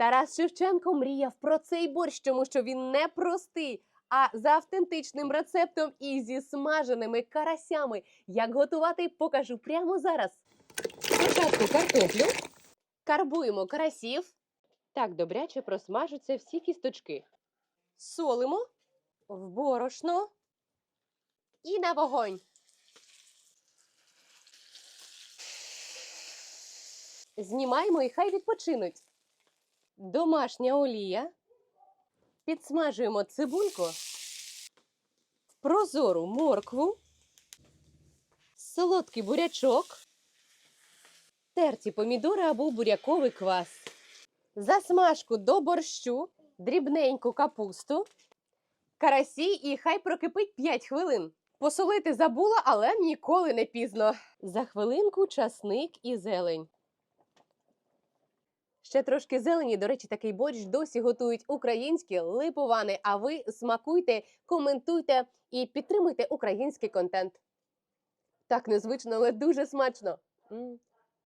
Тарас Шевченко мріяв про цей борщ, тому що він не простий, а за автентичним рецептом і зі смаженими карасями. Як готувати, покажу прямо зараз. Спочатку картоплю, карбуємо карасів. Так добряче просмажуться всі кісточки. Солимо в борошно і на вогонь. Знімаємо і хай відпочинуть. Домашня олія. Підсмажуємо цибульку, прозору моркву, солодкий бурячок, терті помідори або буряковий квас. Засмажку до борщу, дрібненьку капусту, карасі і хай прокипить 5 хвилин. Посолити забула, але ніколи не пізно. За хвилинку часник і зелень. Ще трошки зелені. До речі, такий борщ досі готують українські липовани. А ви смакуйте, коментуйте і підтримуйте український контент. Так незвично, але дуже смачно.